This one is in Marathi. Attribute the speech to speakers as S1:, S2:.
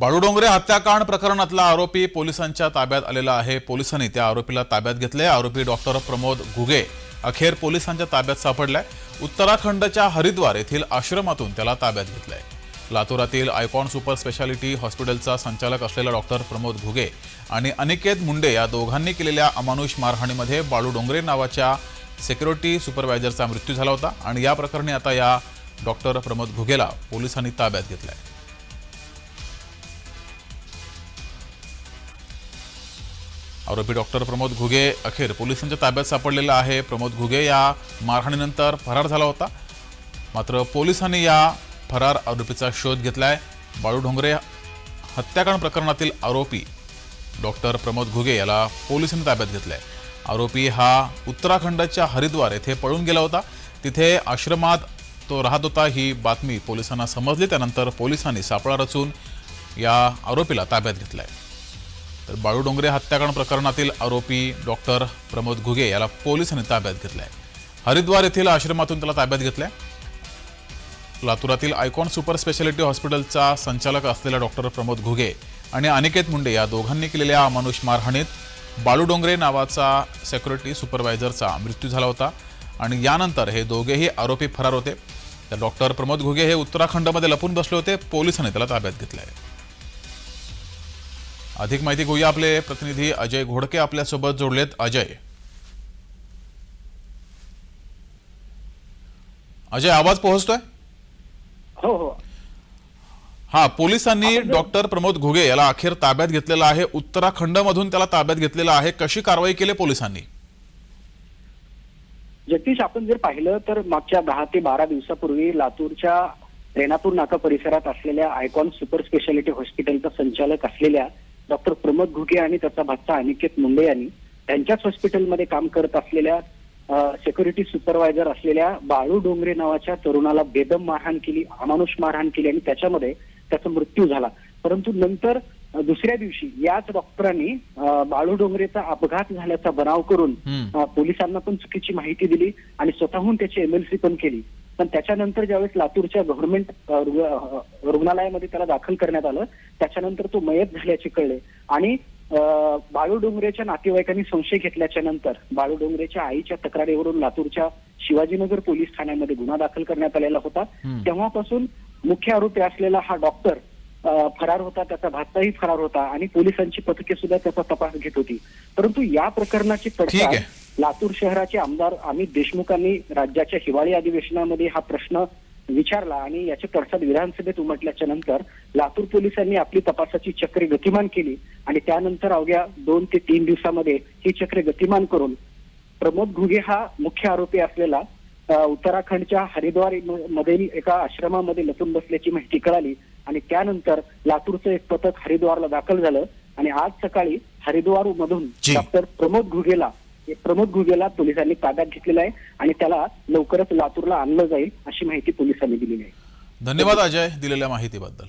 S1: बाळूडोंगरे हत्याकांड प्रकरणातला आरोपी पोलिसांच्या ताब्यात आलेला आहे. पोलिसांनी त्या आरोपीला ताब्यात घेतले आरोपी डॉक्टर प्रमोद घुगे अखेर पोलिसांच्या ताब्यात सापडलाय. उत्तराखंडच्या हरिद्वार येथील आश्रमातून त्याला ताब्यात घेतलंय. लातूरातील आयकॉन सुपर स्पेशालिटी हॉस्पिटलचा संचालक असलेला डॉक्टर प्रमोद घुगे आणि अनिकेत मुंडे या दोघांनी केलेल्या अमानुष मारहाणीमध्ये बाळू डोंगरे नावाच्या सिक्युरिटी सुपरवायझरचा मृत्यू झाला होता आणि या प्रकरणी आता या डॉक्टर प्रमोद घुगेला पोलिसांनी ताब्यात घेतलाय. आरोपी डॉक्टर प्रमोद घुगे अखेर पोलिसांच्या ताब्यात सापडलेला आहे. प्रमोद घुगे या मारहाणीनंतर फरार झाला होता. मात्र पोलिसांनी या फरार आरोपीचा शोध घेतलाय. बाळू ढोंगरे हत्याकांड प्रकरणातील आरोपी डॉक्टर प्रमोद घुगे याला पोलिसांनी ताब्यात घेतलाय. आरोपी हा उत्तराखंडच्या हरिद्वार येथे पळून गेला होता. तिथे आश्रमात तो राहत होता ही बातमी पोलिसांना समजली. त्यानंतर पोलिसांनी सापळा रचून या आरोपीला ताब्यात घेतलाय. तर बाळू डोंगरे हत्याकांड प्रकरणातील आरोपी डॉक्टर प्रमोद घुगे याला पोलिसांनी ताब्यात घेतलाय. हरिद्वार येथील आश्रमातून त्याला ताब्यात घेतलंय. लातूरातील आयकॉन सुपर स्पेशालिटी हॉस्पिटलचा संचालक असलेला डॉक्टर प्रमोद घुगे आणि अनिकेत मुंडे या दोघांनी केलेल्या अमानुष मारहाणीत बाळू डोंगरे नावाचा सेक्युरिटी सुपरवायझरचा मृत्यू झाला होता आणि यानंतर हे दोघेही आरोपी फरार होते. तर डॉक्टर प्रमोद घुगे हे उत्तराखंडमध्ये लपून बसले होते पोलिसांनी त्याला ताब्यात घेतलं आहे अधिक माहिती घेऊया आपले प्रतिनिधी अजय घोडके आपल्यासोबत जोडलेत. अजय. अजय आवाज पोहोचतोय?
S2: हो हो.
S1: हा पोलिसांनी डॉक्टर प्रमोद घुगे याला अखेर ताब्यात घेतलेला आहे. उत्तराखंड मधून त्याला ताब्यात घेतलेला आहे. कशी कारवाई केली पोलिसांनी?
S2: जगदीश आपण जर पाहिलं तर मागच्या दहा ते बारा दिवसापूर्वी लातूरच्या रेणापूर नाका परिसरात असलेल्या आयकॉन सुपर स्पेशालिटी हॉस्पिटलचा संचालक असलेल्या डॉक्टर प्रमोद घुगे आणि त्याचा भाचा अनिकेत मुंडे यांनी त्यांच्याच हॉस्पिटलमध्ये काम करत असलेल्या सेक्युरिटी सुपरवायझर असलेल्या बाळू डोंगरे नावाच्या तरुणाला बेदम मारहाण केली अमानुष मारहाण केली आणि त्याच्यामध्ये त्याचा मृत्यू झाला. परंतु नंतर दुसऱ्या दिवशी याच डॉक्टरांनी बाळू डोंगरेचा अपघात झाल्याचा बनाव करून पोलिसांना पण चुकीची माहिती दिली आणि स्वतःहून त्याची एमएलसी पण केली. पण त्याच्यानंतर ज्यावेळेस लातूरच्या गव्हर्नमेंट रुग्णालयामध्ये त्याला दाखल करण्यात आलं त्याच्यानंतर तो मयत झाल्याचे कळले आणि बाळू डोंगरेच्या नातेवाईकांनी संशय घेतल्याच्या नंतर बाळू डोंगरेच्या आईच्या तक्रारीवरून लातूरच्या शिवाजीनगर पोलीस ठाण्यामध्ये गुन्हा दाखल करण्यात आलेला होता. तेव्हापासून मुख्य आरोपी असलेला हा डॉक्टर फरार होता त्याचा भाचाही फरार होता आणि पोलिसांची पथके सुद्धा त्याचा तपास घेत होती परंतु या प्रकरणाची पडताळ. लातूर शहराचे आमदार अमित देशमुखांनी राज्याच्या हिवाळी अधिवेशनामध्ये हा प्रश्न विचारला आणि याचे पडसाद विधानसभेत उमटल्याच्या नंतर लातूर पोलिसांनी आपली तपासाची चक्रे गतिमान केली आणि त्यानंतर अवघ्या दोन ते तीन दिवसामध्ये ही चक्रे गतिमान करून प्रमोद घुगे हा मुख्य आरोपी असलेला उत्तराखंडच्या हरिद्वार मधील एका आश्रमामध्ये लपून बसल्याची माहिती कळाली आणि त्यानंतर लातूरचं एक पथक हरिद्वारला दाखल झालं आणि आज सकाळी हरिद्वार मधून. डॉक्टर प्रमोद घुगेला प्रमोद घुगेला पोलिसांनी ताब्यात घेतलेला आहे आणि त्याला लवकरच लातूरला आणलं जाईल अशी माहिती पोलिसांनी दिलेली आहे.
S1: धन्यवाद अजय दिलेल्या माहितीबद्दल.